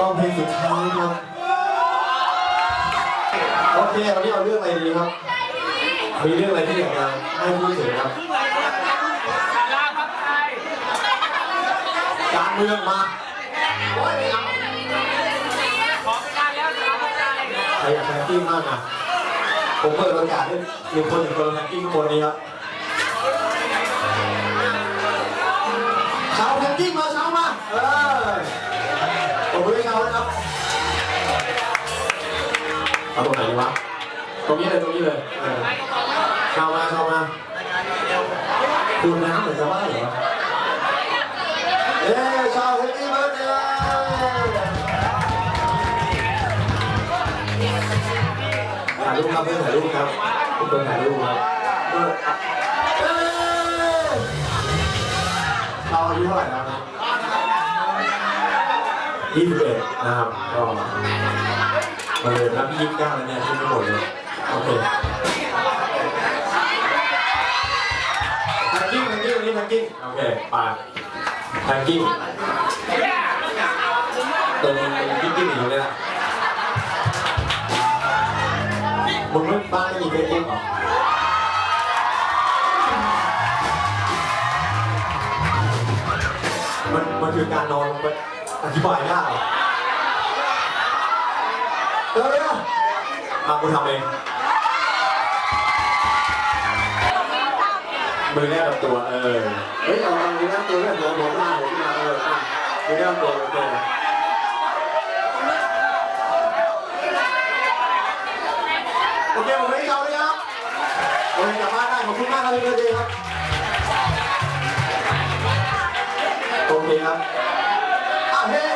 ต้องเพลงสุดท้ายครับ โอเควันนี้เอาเรื่องอะไรดีครับ มีเรื่องอะไรที่อยากจะให้พูดถึงครับการเมืองมาใครอยากแพนกิ้งมากอะผมเปิดโอกาสให้มีคนถึงคนแพนกิ้งคนนี้ครับชาวแพนกิ้งมาชาวมา เออ ผมไม่ได้ชาวนะครับเอาตรงไหนดีวะตรงนี้เลยตรงนี้เลยเออชามาชามาคุณน้ำเหมือนจะว่าเหรอเย้ชาวแฮปปี้เบิร์ดเดถ่ายรูปครับเพื่อนถ่ายรูปครับทุกคนถ่ายรูปครับเออเอ้ยเราอายุเท่าไหร่แล้วนะ 21นะครับก็มาเลยรับยี่สิบเก้าแล้วเนี่ยที่ไม่หมดเลยโอเคแพนกิ้งแพนกิ้งวันนี้แพนกิ้งโอเคไปแพนกิ้งตรงกิ้งกิ้งอยู่เนี่ยแหละมึงไม่บ้านไม่มีเฟซบุ๊กเหรอมันมันคือการนอนมัน อธิบายยากเหรอเออมากูทำเองมือแนบกับตัวเออเฮ้ยเอาเอามือแนบตัวด้วยหัวหัวหน้าหัวขึ้นมาเอออะมือแนบตัวโอเคโอเคผมไม่ได้เอาเลยครับโอเคกลับบ้านได้ขอบคุณมากครับพี่เบิร์ดเดย์ครับโอเคครับ อ่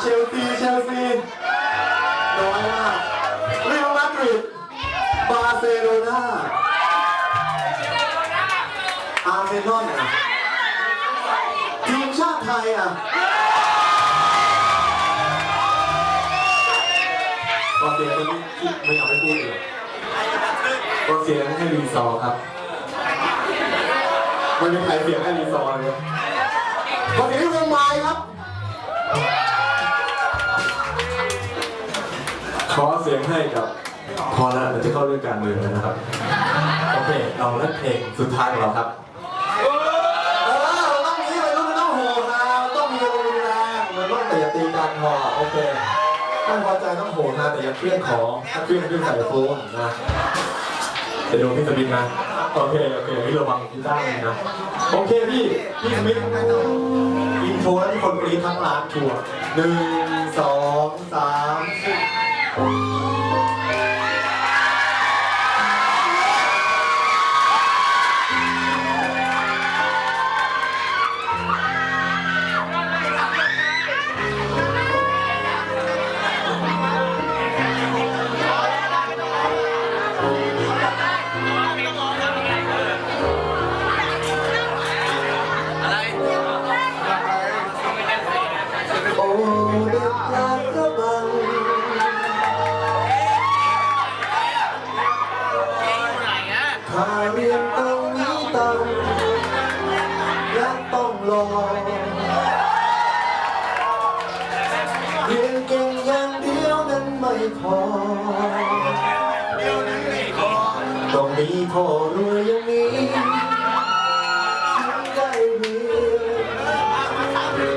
เชลซี เชลซี น้อยมากเรอัลมาดริด บาร์เซโลนาอาร์เซนอลอะทีมชาติไทยอะขอเสียงคนนี้ไม่อยากให้พูดเลยขอเสียงให้รีซอรครับมันมีใครเสียงให้รีซอรเลยขอเสียงให้วงไม้ครับ ขอเสียงให้กับพอแล้วเดี๋ยวจะเข้าเรื่องการเมืองแล้วนะครับ โอเค เราเล่นเพลงสุดท้ายของเราครับ เออเราต้องมีวัยรุ่นมันต้องโหดนะมันต้องมีอารมณ์รุนแรงมันต้องแต่อย่าตีกันพอโอเคไม่พอใจต้องโหดนะแต่อย่าเคลื่อนของถ้าเคลื่อนเคลื่อนใส่โฟนนะจะโดนพี่สมิธนะโอเคโอเคพี่ระวังกีตาร์มือนะโอเคพี่พี่สมิธอินโทรแล้วที่คนกรีดทั้งร้านชัวร์หนึ่งสองสามสี่ โต้องรอเรียนเก่งอย่างเดียวนั้นไม่พอ ต้องมีพ่อรวยอย่างนี้ถึงได้เรีย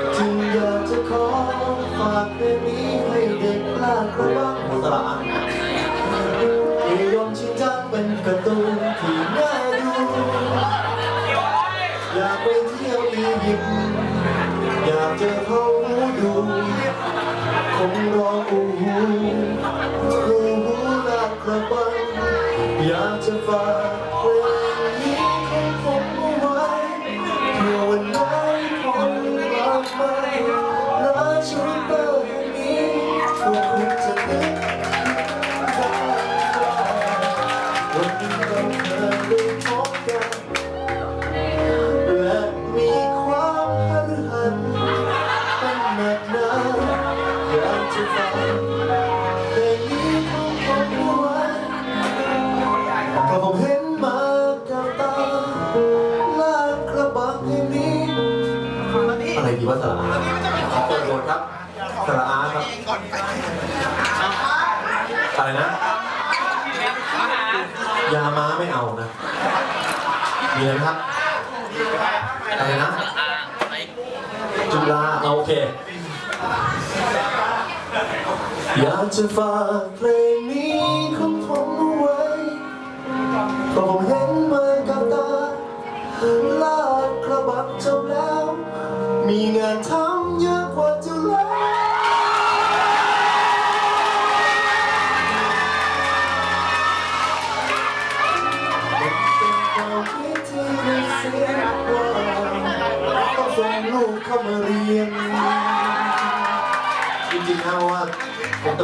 นจึงอยากจะขอฝากเพลงนี้ให้เด็กลาดกระบังสระอังนิยมชินจังเป็นการ์ตูน นักหอยากจะฟังเพลงนี้ของผมเอาไว้ผมเห็นมากับตาลากกระบังเพลงนี้อะไรดีวะสระขอเปิครับสระอาครับอะไรนะ ยามาไม่เอานะ มีอะครับอะไรนะ จุฬาเอาโอเค อยากจะฝากเพลงนี้ของผมเอาไว้ก็ผมเห็นมากับตาลาดกระบัดจบแล้ว มีงานทำ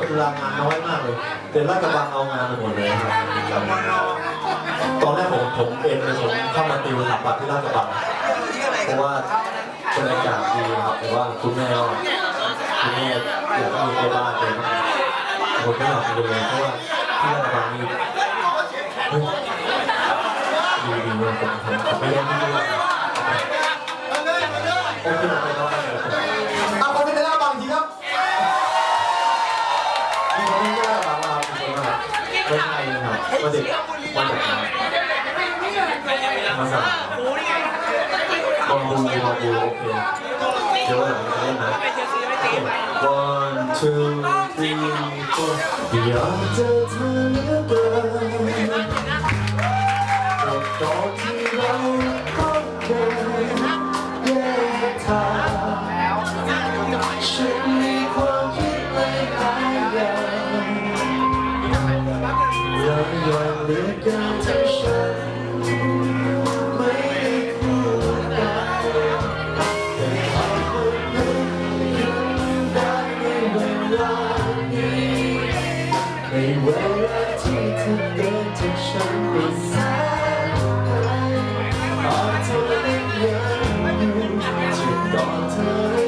จุฬางานน้อยมากเลย แต่ลาดกระบังเอางานไปหมดเลยครับตอนแรกผมผมเองเลยผมเข้ามาติวสถาปัตย์ที่ลาดกระบังเพราะว่าบรรยากาศดีครับแต่ว่าคุณแม่ก็คุณแม่อยากให้มีใกบ้านเลยผมไม่อยากไปเลยเพราะว่าที่ลาดกระบังนี่เฮ้ยดีดีเลยผมผมผมไม่เล่นที่ มาสั่งลองดูลองดูโอเคเดี๋ยววันหลังจะเล่นนะ One two three four อยากจอเธอเหลือเกินกับตอนที่เราพบกันแยกทางฉันมีความคิดหลายๆอย่างยังยังเหลือเกินที่ฉัน ก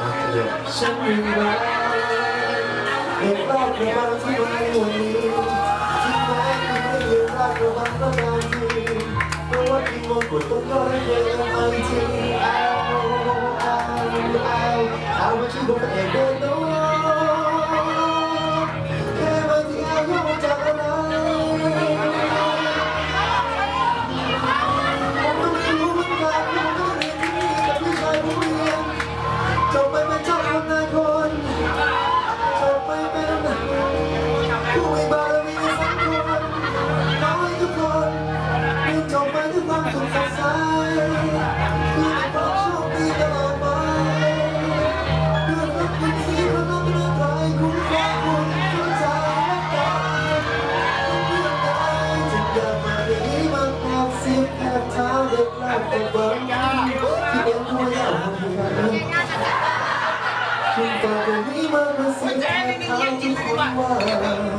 ฉันยังรักเห็นรอบในบางที่วันนี้วันนี้ที่แม้คุณไม่ยืนรักราบังก็บางทีเพราะว่าที่มองกดต้องก็ให้เดินไอทีเอาเอาเอาเอามาชื่อผมเองเดินโน้แเขาทุกคนว่า